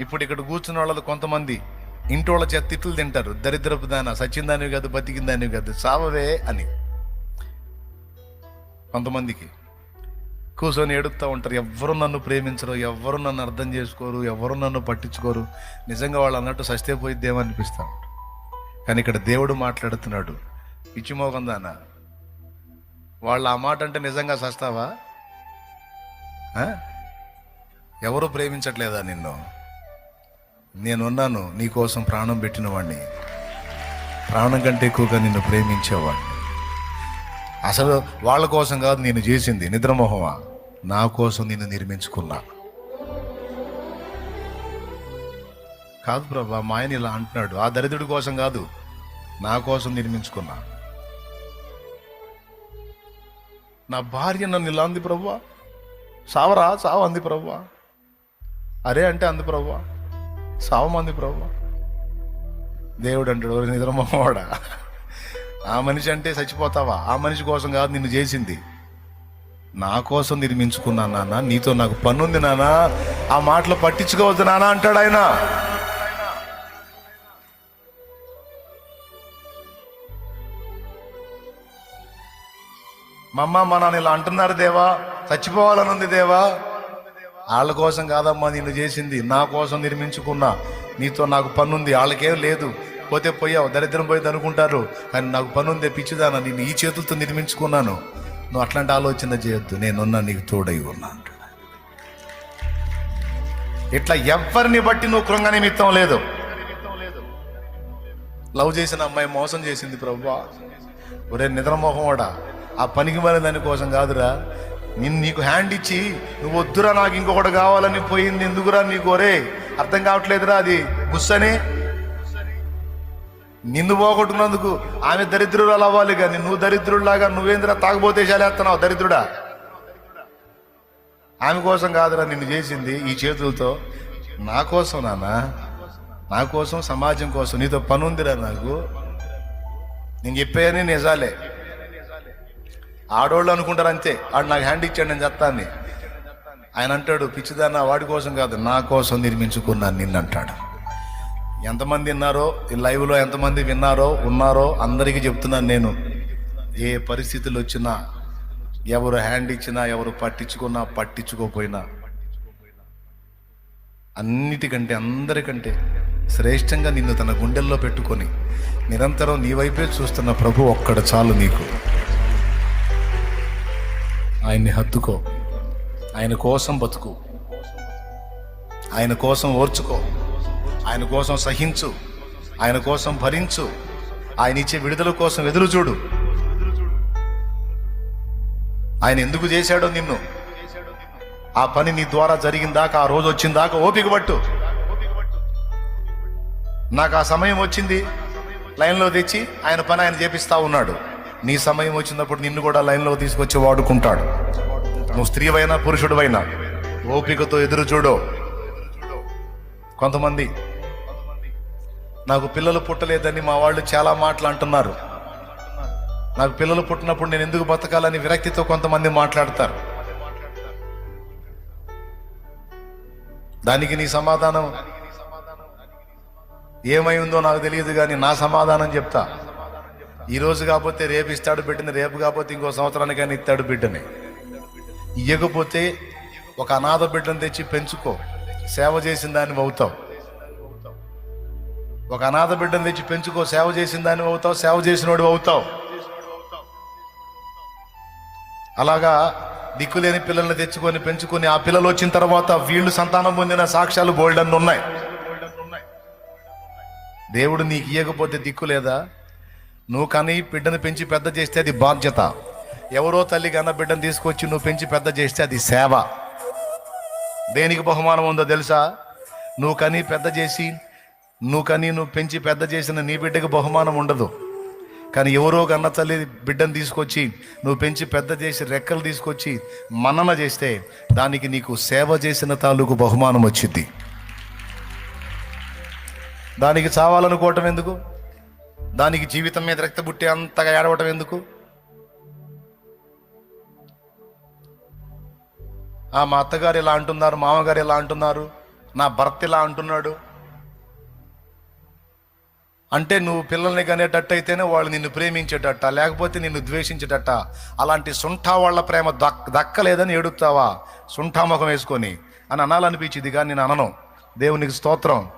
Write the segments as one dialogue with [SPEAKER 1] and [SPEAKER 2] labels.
[SPEAKER 1] ఇప్పుడు ఇక్కడ కూర్చున్న వాళ్ళు కొంతమంది ఇంటి వాళ్ళ చేత తిట్లు తింటారు. దరిద్రపు దాన సచ్చిందానివి కాదు బతికిందానివి కాదు సావవే అని. కొంతమందికి కూర్చొని ఏడుపుతూ ఉంటారు. ఎవరు నన్ను ప్రేమించరు ఎవరు నన్ను అర్థం చేసుకోరు ఎవరు నన్ను పట్టించుకోరు. నిజంగా వాళ్ళు అన్నట్టు సస్తే పోయిద్దేమో అనిపిస్తా. కానీ ఇక్కడ దేవుడు మాట్లాడుతున్నాడు. పిచ్చిమోకందానా వాళ్ళు ఆ మాట అంటే నిజంగా సస్తావా? ఎవరు ప్రేమించట్లేదా నిన్ను? నేనున్నాను నీకోసం ప్రాణం పెట్టిన వాడిని ప్రాణం కంటే ఎక్కువగా నిన్ను ప్రేమించేవాడిని అసలు వాళ్ళ కోసం కాదు నేను చేసింది నిద్రమోహమా? నా కోసం నిన్ను నిర్మించుకున్నా. కాదు ప్రభా మా ఆయన ఇలా అంటున్నాడు ఆ దరిద్రుడి కోసం కాదు నా కోసం నిర్మించుకున్నా. నా భార్య నన్ను ఇలా అంది ప్రవ్వా సావరా సావు అంది ప్రవ్వా అరే అంటే అంది ప్రభు. సావమంది ప్రభు. దేవుడు అంటాడు "ఓరి ఆ మనిషి అంటే చచ్చిపోతావా? ఆ మనిషి కోసం కాదు నిన్ను చేసింది. నా కోసం నిర్మించుకున్నా నాన్న నీతో నాకు పనుంది నాన్న. ఆ మాటలు పట్టించుకోవద్దు నాన్న అంటాడు ఆయన. మా అమ్మ మా నాన్న ఇలా అంటున్నారు దేవా. చచ్చిపోవాలని ఉంది దేవా. వాళ్ళ కోసం కాదమ్మా నిన్ను చేసింది. నా కోసం నిర్మించుకున్నా. నీతో నాకు పనుంది. వాళ్ళకేం లేదు. పోతే పోయావు. దరిద్రం పోయింది అనుకుంటారు. కానీ నాకు పనుంది పిచ్చిదానా. నేను ఈ చేతులతో నిర్మించుకున్నాను. నువ్వు అట్లాంటి ఆలోచన చేయొద్దు. నేనున్నా నీకు తోడై ఉన్నా ఇట్లా ఎవరిని బట్టి నువ్వు కృంగ నిమిత్తం లేదు. లవ్ చేసిన అమ్మాయి మోసం చేసింది ప్రభు. ఒరే నిద్రమోహం నిద్రమోహమోడా ఆ పనికి మరి దానికోసం కాదురా. నేను నీకు హ్యాండ్ ఇచ్చి నువ్వు వద్దురా నాకు ఇంకొకటి కావాలని పోయింది. ఎందుకురా నీకు ఒరే? అర్థం కావట్లేదురా అది. గుస్సని? నిన్ను పోగొట్టుకున్నందుకు ఆమె దరిద్రురాలు అవ్వాలి కానీ నువ్వు దరిద్రుడిలాగా నువ్వేంద్రా తాగుబోతే చాలేస్తున్నావు దరిద్రుడా? ఆమె కోసం కాదురా నిన్ను చేసింది ఈ చేతులతో. నా కోసం నాన్న నా కోసం సమాజం కోసం. నీతో పనుందిరా ఉందిరా నాకు. నేను చెప్పేయని నిజాలే. ఆడోళ్ళు అనుకుంటారు అంతే. ఆడు నాకు హ్యాండ్ ఇచ్చాడు నేను చెప్తాను ఆయన అంటాడు పిచ్చిదాన్న వాడి కోసం కాదు నా కోసం నిర్మించుకున్నాను నిన్ను అంటాడు. ఎంతమంది విన్నారో ఈ లైవ్లో ఎంతమంది విన్నారో ఉన్నారో అందరికీ చెప్తున్నాను నేను. ఏ పరిస్థితులు వచ్చినా ఎవరు హ్యాండ్ ఇచ్చినా ఎవరు పట్టించుకున్నా పట్టించుకోపోయినా అన్నిటికంటే అందరికంటే శ్రేష్టంగా నిన్ను తన గుండెల్లో పెట్టుకొని నిరంతరం నీ వైపే చూస్తున్న ప్రభు ఒక్కడ చాలు నీకు. ఆయన్ని హత్తుకో. ఆయన కోసం బతుకు. ఆయన కోసం ఓర్చుకో. ఆయన కోసం సహించు. ఆయన కోసం భరించు. ఆయన ఇచ్చే విడుదల కోసం ఎదురు చూడు. ఆయన ఎందుకు చేశాడో నిన్ను. ఆ పని నీ ద్వారా జరిగిందాకా ఆ రోజు వచ్చిందాకా ఓపిక పట్టు. నాకు ఆ సమయం వచ్చింది. లైన్లో తెచ్చి ఆయన పని ఆయన చేపిస్తా ఉన్నాడు. నీ సమయం వచ్చినప్పుడు నిన్ను కూడా లైన్లో తీసుకొచ్చి వాడుకుంటాడు. నువ్వు స్త్రీవైనా పురుషుడువైనా ఓపికతో ఎదురు చూడు. కొంతమంది నాకు పిల్లలు పుట్టలేదని మా వాళ్ళు చాలా మాటలు అంటున్నారు. నాకు పిల్లలు పుట్టినప్పుడు నేను ఎందుకు బతకాలని విరక్తితో కొంతమంది మాట్లాడతారు. దానికి నీ సమాధానం ఏమై ఉందో నాకు తెలియదు కానీ నా సమాధానం చెప్తా. ఈ రోజు కాకపోతే రేపు ఇస్తాడు బిడ్డని రేపు కాకపోతే ఇంకో సంవత్సరానికైనా ఇస్తాడు బిడ్డని. ఇయ్యకపోతే ఒక అనాథ బిడ్డను తెచ్చి పెంచుకో. సేవ చేసిన దాన్ని అవుతావు. ఒక అనాథ బిడ్డను తెచ్చి పెంచుకో. సేవ చేసిన దాన్ని అవుతావు. సేవ చేసినోడు అవుతావు. అలాగా దిక్కులేని పిల్లల్ని తెచ్చుకొని పెంచుకొని ఆ పిల్లలు వచ్చిన తర్వాత వీళ్ళు సంతానం పొందిన సాక్ష్యాలు బోల్డన్ ఉన్నాయి. దేవుడు నీకు ఇయ్యకపోతే దిక్కు లేదా? నువ్వు కానీ బిడ్డను పెంచి పెద్ద చేస్తే అది బాధ్యత. ఎవరో తల్లి కన్నా బిడ్డను తీసుకొచ్చి నువ్వు పెంచి పెద్ద చేస్తే అది సేవ. దేనికి బహుమానం ఉందో తెలుసా? నువ్వు కనీ పెద్ద చేసి నువ్వు కనీ నువ్వు పెంచి పెద్ద చేసిన నీ బిడ్డకి బహుమానం ఉండదు. కానీ ఎవరో కన్న తల్లి బిడ్డను తీసుకొచ్చి నువ్వు పెంచి పెద్ద చేసి రెక్కలు తీసుకొచ్చి మన్నన చేస్తే దానికి నీకు సేవ చేసిన తాలూకు బహుమానం వచ్చింది దానికి చావాలనుకోవటం ఎందుకు? దానికి జీవితం మీద రక్తబుట్టి అంతగా ఏడవటం ఎందుకు? ఆ మా అత్తగారు ఇలా అంటున్నారు? మామగారు ఇలా అంటున్నారు? నా భర్త ఇలా అంటున్నాడు? అంటే నువ్వు పిల్లల్ని కనేటట్టు అయితేనే వాళ్ళు నిన్ను ప్రేమించేటట్ట లేకపోతే నిన్ను ద్వేషించేటట్ట. అలాంటి సుంఠా వాళ్ళ ప్రేమ దక్ దక్కలేదని ఏడుస్తావా సుంఠా ముఖం వేసుకొని. అని అనాలనిపించింది కానీ నేను అనను. దేవునికి స్తోత్రం.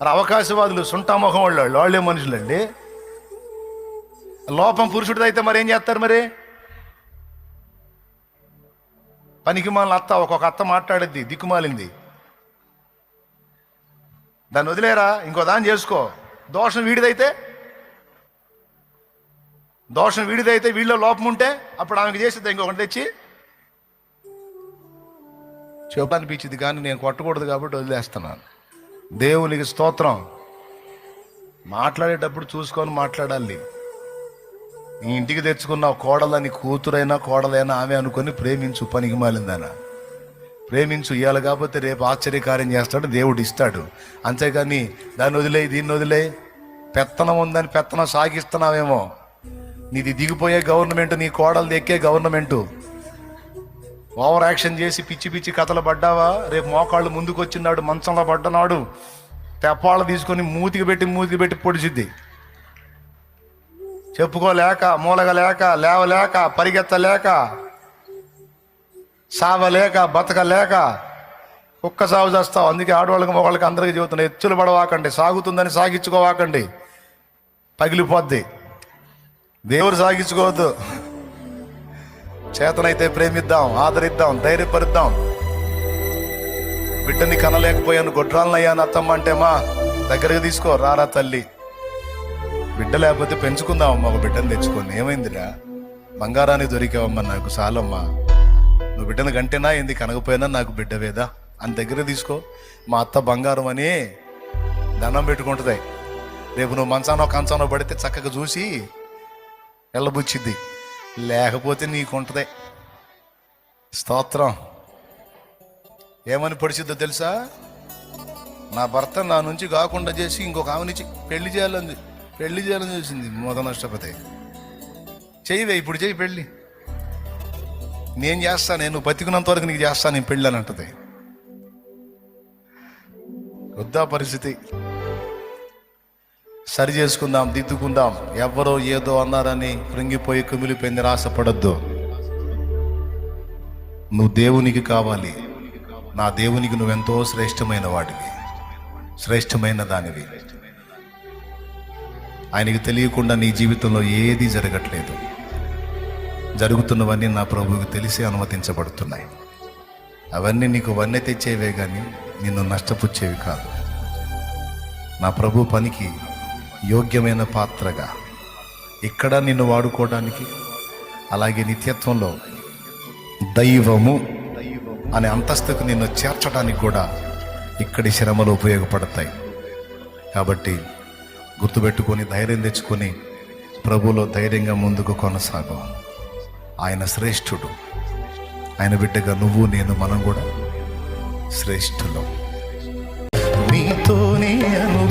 [SPEAKER 1] మరి అవకాశవాదులు సుంటామొహం ముఖం వాళ్ళు వాళ్ళే మనుషులండి. లోపం పురుషుడిది అయితే మరి ఏం చేస్తారు మరి? పనికి మాలిన అత్త ఒక్కొక్క అత్త మాట్లాడిద్ది దిక్కుమాలింది. దాన్ని వదిలేరా? ఇంకో దాన్ని చేసుకో. దోషం వీడిదైతే? దోషం వీడిదైతే వీళ్ళలో లోపం ఉంటే అప్పుడు ఆమెకు చేసేది ఇంకొకటి తెచ్చి? చెప్పనిపించింది కానీ నేను కొట్టకూడదు కాబట్టి వదిలేస్తున్నాను. దేవునికి స్తోత్రం. మాట్లాడేటప్పుడు చూసుకొని మాట్లాడాలి. నీ ఇంటికి తెచ్చుకున్న కోడలని కూతురైనా కోడలైనా ఆమె అనుకొని ప్రేమించు పనికి మాలిందనా ప్రేమించు ఇవ్వాలి కాకపోతే రేపు ఆశ్చర్యకార్యం చేస్తాడు దేవుడు ఇస్తాడు. అంతేకాని దాన్ని వదిలే దీన్ని వదిలే పెత్తనం ఉందని పెత్తనం సాగిస్తున్నావేమో. నీది దిగిపోయే గవర్నమెంట్ నీ కోడలు ఎక్కే గవర్నమెంటు. ఓవర్ యాక్షన్ చేసి పిచ్చి పిచ్చి కథలు పడ్డావా? రేపు మోకాళ్ళు ముందుకు వచ్చినాడు మంచంలో పడ్డనాడు. తెప్పాళ్ళు తీసుకొని మూతికి పెట్టి మూతికి పెట్టి పొడిచిద్ది. చెప్పుకోలేక మూలగలేక లేవలేక పరిగెత్తలేక సావలేక బతకలేక కుక్క సాగు చేస్తావు. అందుకే ఆడవాళ్ళకి మొగాళ్ళకి అందరికీ చెబుతున్నా ఎచ్చులు పడవాకండి సాగుతుందని సాగించుకోవాకండి. పగిలిపోద్ది. దేవుడు సాగించుకోవద్దు. చేతనైతే ప్రేమిద్దాం ఆదరిద్దాం ధైర్యపరుద్దాం. బిడ్డని కనలేకపోయాను గొడ్రాలనయ్యాను అత్తమ్మ అంటే మా దగ్గరకు తీసుకో రారా తల్లి. బిడ్డ లేకపోతే పెంచుకుందామమ్మా ఒక బిడ్డను తెచ్చుకొని. ఏమైందిరా? బంగారాన్ని దొరికావమ్మా నాకు చాలమ్మా. నువ్వు బిడ్డను గంటేనా ఏంది కనకపోయినా నాకు బిడ్డ వేదా? అని దగ్గర తీసుకో. మా అత్త బంగారం అని దండం పెట్టుకుంటుంది. రేపు నువ్వు మంచానో కంచానో పడితే చక్కగా చూసి వెళ్ళబుచ్చిద్ది లేకపోతే నీకుంటదే. స్తోత్రం. ఏమని పడిచిద్దో తెలుసా? నా భర్త నా నుంచి కాకుండా చేసి ఇంకొక ఆమెనిచ్చి పెళ్ళి చేయాలని పెళ్ళి చేయాలని చూసింది మొద నష్టపతి చెయ్యివే ఇప్పుడు చెయ్యి పెళ్ళి. నేను చేస్తాను నేను బతికినంత వరకు నీకు చేస్తాను నేను పెళ్ళి అని అంటది. వృద్ధా పరిస్థితి. సరి చేసుకుందాం దిద్దుకుందాం. ఎవరో ఏదో అన్నారని కృంగిపోయి కుమిలిపోయి నిరాశపడద్దు నువ్వు దేవునికి కావాలి. నా దేవునికి నువ్వెంతో శ్రేష్టమైన వాడివి. శ్రేష్టమైన దానివి. ఆయనకి తెలియకుండా నీ జీవితంలో ఏది జరగట్లేదు. జరుగుతున్నవన్నీ నా ప్రభువుకి తెలిసి అనుమతించబడుతున్నాయి. అవన్నీ నీకు వన్నె తెచ్చేవే కానీ నిన్ను నష్టపుచ్చేవి కాదు. నా ప్రభు పనికి యోగ్యమైన పాత్రగా ఇక్కడ నిన్ను వాడుకోవడానికి అలాగే నిత్యత్వంలో దైవము అనే అంతస్తుకు నిన్ను చేర్చడానికి కూడా ఇక్కడి శ్రమలు ఉపయోగపడతాయి. కాబట్టి గుర్తుపెట్టుకొని ధైర్యం తెచ్చుకొని ప్రభులో ధైర్యంగా ముందుకు కొనసాగు. ఆయన శ్రేష్ఠుడు. ఆయన బిడ్డగా నువ్వు నేను మనం కూడా శ్రేష్ఠులం. నీతోనే అను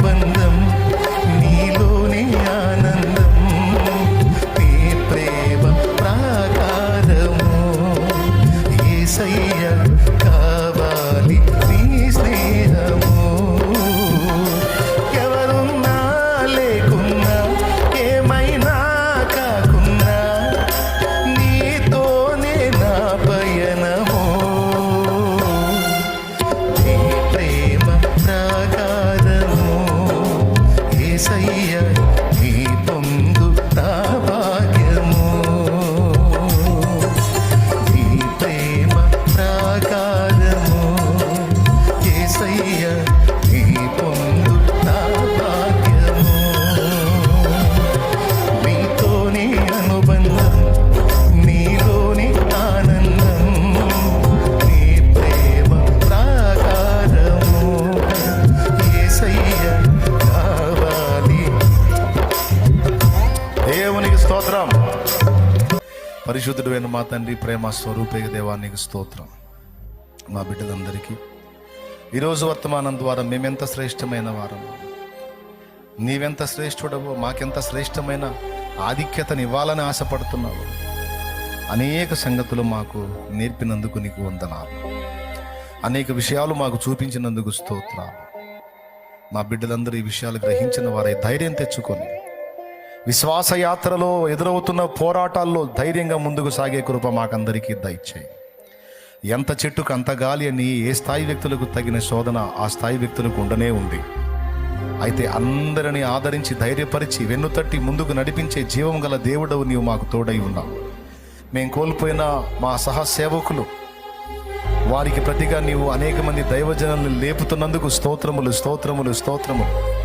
[SPEAKER 1] స్తోత్రం. పరిశుద్ధుడైన మా తండ్రి ప్రేమ స్వరూపేక దేవానికి స్తోత్రం. మా బిడ్డలందరికీ ఈరోజు వర్తమానం ద్వారా మేమెంత శ్రేష్టమైన వారం. నీవెంత శ్రేష్ఠుడవో మాకెంత శ్రేష్టమైన ఆధిక్యతను ఇవ్వాలని ఆశపడుతున్నావు. అనేక సంగతులు మాకు నేర్పినందుకు నీకు వందనాలు. అనేక విషయాలు మాకు చూపించినందుకు స్తోత్రాలు. మా బిడ్డలందరూ ఈ విషయాలు గ్రహించిన వారై ధైర్యం తెచ్చుకొని విశ్వాసయాత్రలో ఎదురవుతున్న పోరాటాల్లో ధైర్యంగా ముందుకు సాగే కృప మాకందరికీ దయచేయి. ఎంత చెట్టుకు అంత గాలి అని ఏ స్థాయి వ్యక్తులకు తగిన శోధన ఆ స్థాయి వ్యక్తులకు ఉండనే ఉంది. అయితే అందరిని ఆదరించి ధైర్యపరిచి వెన్నుతట్టి ముందుకు నడిపించే జీవం గల దేవుడవు నీవు మాకు తోడై ఉన్నావు. మేము కోల్పోయిన మా సహ సేవకులు వారికి ప్రతిగా నీవు అనేక మంది దైవజనులను లేపుతున్నందుకు స్తోత్రములు స్తోత్రములు స్తోత్రములు.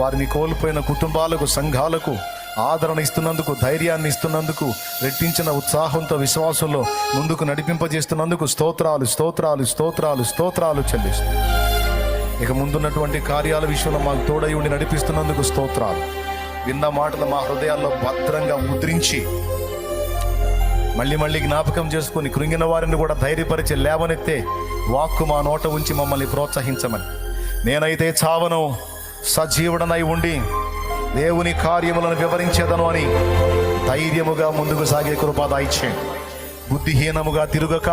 [SPEAKER 1] వారిని కోల్పోయిన కుటుంబాలకు సంఘాలకు ఆదరణ ఇస్తున్నందుకు ధైర్యాన్ని ఇస్తున్నందుకు రెట్టించిన ఉత్సాహంతో విశ్వాసంలో ముందుకు నడిపింపజేస్తున్నందుకు స్తోత్రాలు స్తోత్రాలు స్తోత్రాలు స్తోత్రాలు చెల్లిస్తూ. ఇక ముందున్నటువంటి కార్యాల విషయంలో మాకు తోడై ఉండి నడిపిస్తున్నందుకు స్తోత్రాలు. విన్న మాటలు మా హృదయాల్లో భద్రంగా ముద్రించి మళ్ళీ మళ్ళీ జ్ఞాపకం చేసుకుని కృంగిన వారిని కూడా ధైర్యపరిచి లేవనెత్తే వాక్కు మా నోట ఉంచి మమ్మల్ని ప్రోత్సహించమని. నేనైతే చావను సజీవుడనై ఉండి దేవుని కార్యములను వివరించేదను అని ధైర్యముగా ముందుకు సాగే కృప బుద్ధిహీనముగా తిరుగక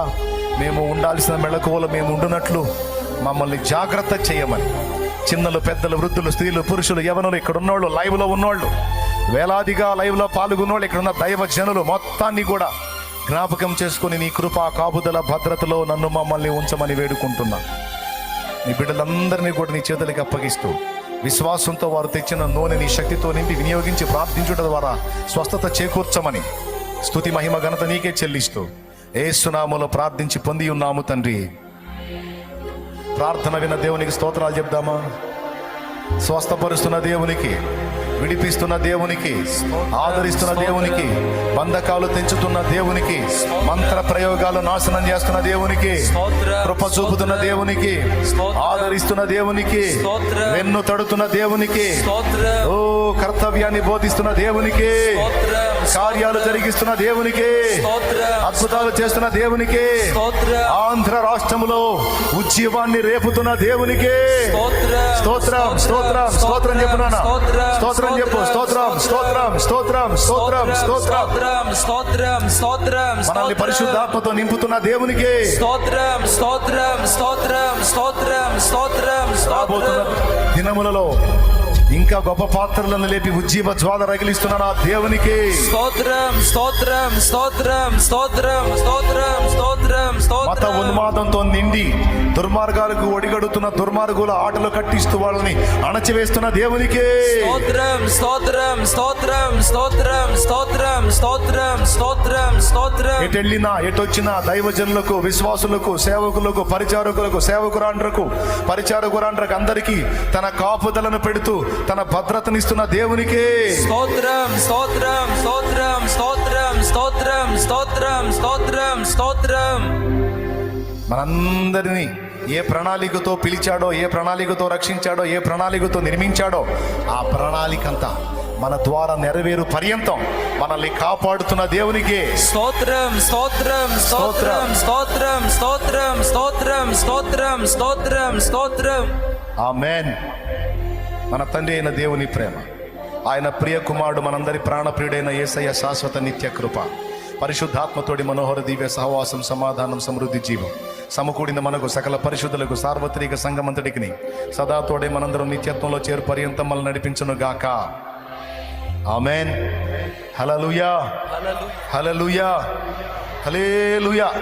[SPEAKER 1] మేము ఉండాల్సిన మెళకువలు మేము ఉండునట్లు మమ్మల్ని జాగ్రత్త చేయమని. చిన్నలు పెద్దలు వృద్ధులు స్త్రీలు పురుషులు యవనులు ఇక్కడ ఉన్నోళ్ళు లైవ్లో ఉన్నోళ్ళు వేలాదిగా లైవ్లో పాల్గొన్నోళ్ళు ఇక్కడ ఉన్న దైవ జనులు మొత్తాన్ని కూడా జ్ఞాపకం చేసుకుని నీ కృపా కాపుదల భద్రతలో నన్ను మమ్మల్ని ఉంచమని వేడుకుంటున్నాను. నీ బిడ్డలందరినీ కూడా నీ చేతులకి అప్పగిస్తూ విశ్వాసంతో వారు తెచ్చిన నూనెని శక్తితో నింపి వినియోగించి ప్రార్థించుట ద్వారా స్వస్థత చేకూర్చమని. స్థుతి మహిమ ఘనత నీకే చెల్లిస్తూ ఏసునామలో ప్రార్థించి పొంది ఉన్నాము తండ్రి. ప్రార్థన విన్న దేవునికి స్తోత్రాలు చెప్దామా? స్వస్థపరుస్తున్న దేవునికి విడిపిస్తున్న దేవునికి ఆదరిస్తున్న దేవునికి బంధకాలు తెంచుతున్న దేవునికి మంత్ర ప్రయోగాలు నాశనం చేస్తున్న దేవునికి కృప చూపుతున్న దేవునికి ఆదరిస్తున్న దేవునికి వెన్ను తడుతున్న దేవునికి ఓ కర్తవ్యాన్ని బోధిస్తున్న దేవునికి కార్యాలు జరిగిస్తున్న దేవునికే అద్భుతాలు చేస్తున్న దేవునికే ఆంధ్ర రాష్ట్రంలో ఉజ్జీవాన్ని రేపుతున్న దేవునికే.
[SPEAKER 2] స్తోత్రం.
[SPEAKER 1] స్తోత్రం స్తోత్రం చెప్పున్నాను స్తోత్రం చెప్పు. స్తోత్రం. స్తోత్రం స్తోత్రం స్తోత్రం స్తోత్రం
[SPEAKER 2] స్తోత్రం. స్తోత్రం.
[SPEAKER 1] మనల్ని పరిశుద్ధాత్మతో నింపుతున్న దేవునికి.
[SPEAKER 2] స్తోత్రం స్తోత్రం స్తోత్రం స్తోత్రం స్తోత్రం. స్తోత్రం
[SPEAKER 1] దినములలో ఇంకా గొప్ప పాత్రలను లేపి ఉజ్జీవ జ్వాల రగిలిస్తున్న నా దేవునికి
[SPEAKER 2] స్తోత్రం స్తోత్రం స్తోత్రం స్తోత్రం స్తోత్రం స్తోత్రం
[SPEAKER 1] మత
[SPEAKER 2] స్తోత్రం
[SPEAKER 1] ఉన్మాదంతో నిండి దుర్మార్గాలకు ఒడిగడుతున్న దుర్మార్గుల ఆటలు కట్టిస్తూ వాళ్ళని అణచివేస్తున్న దేవునికి
[SPEAKER 2] స్తోత్రం స్తోత్రం స్తోత్రం స్తోత్రం స్తోత్రం స్తోత్రం స్తోత్రం స్తోత్రం
[SPEAKER 1] ఎటెళ్ళినా ఎటొచ్చినా దైవజనులకు విశ్వాసులకు సేవకులకు పరిచారకులకు సేవకురాండ్రకు పరిచారకురాండ్రకు అందరికీ తన కాపుదలను పెడుతూ తన భద్రతనిస్తున్న దేవునికి
[SPEAKER 2] స్తోత్రం స్తోత్రం స్తోత్రం స్తోత్రం స్తోత్రం స్తోత్రం స్తోత్రం స్తోత్రం
[SPEAKER 1] మనందరినీ ఏ ప్రణాళికతో పిలిచాడో ఏ ప్రణాళికతో రక్షించాడో ఏ ప్రణాళికతో నిర్మించాడో ఆ ప్రణాళికంతా మన ద్వారా నెరవేరు పర్యంతం మనల్ని కాపాడుతున్న దేవునికి
[SPEAKER 2] స్తోత్రం స్తోత్రం స్తోత్రం స్తోత్రం స్తోత్రం స్తోత్రం స్తోత్రం స్తోత్రం స్తోత్రం
[SPEAKER 1] ఆ మన తండ్రి అయిన దేవుని ప్రేమ. ఆయన ప్రియ కుమారుడు మనందరి ప్రాణప్రియుడైన యేసయ్య శాశ్వత నిత్య కృప. పరిశుద్ధాత్మతోడి మనోహర దివ్య సహవాసం సమాధానం సమృద్ధి జీవం. సమకూడిన మనకు సకల పరిశుద్ధులకు సార్వత్రిక సంగమంతటికి సదాతోడే మనందరం నిత్యత్వంలో చేరు పర్యంతం మనల్ని నడిపించును గాక. ఆమెన్. హలలుయా హలలుయా హలేలుయా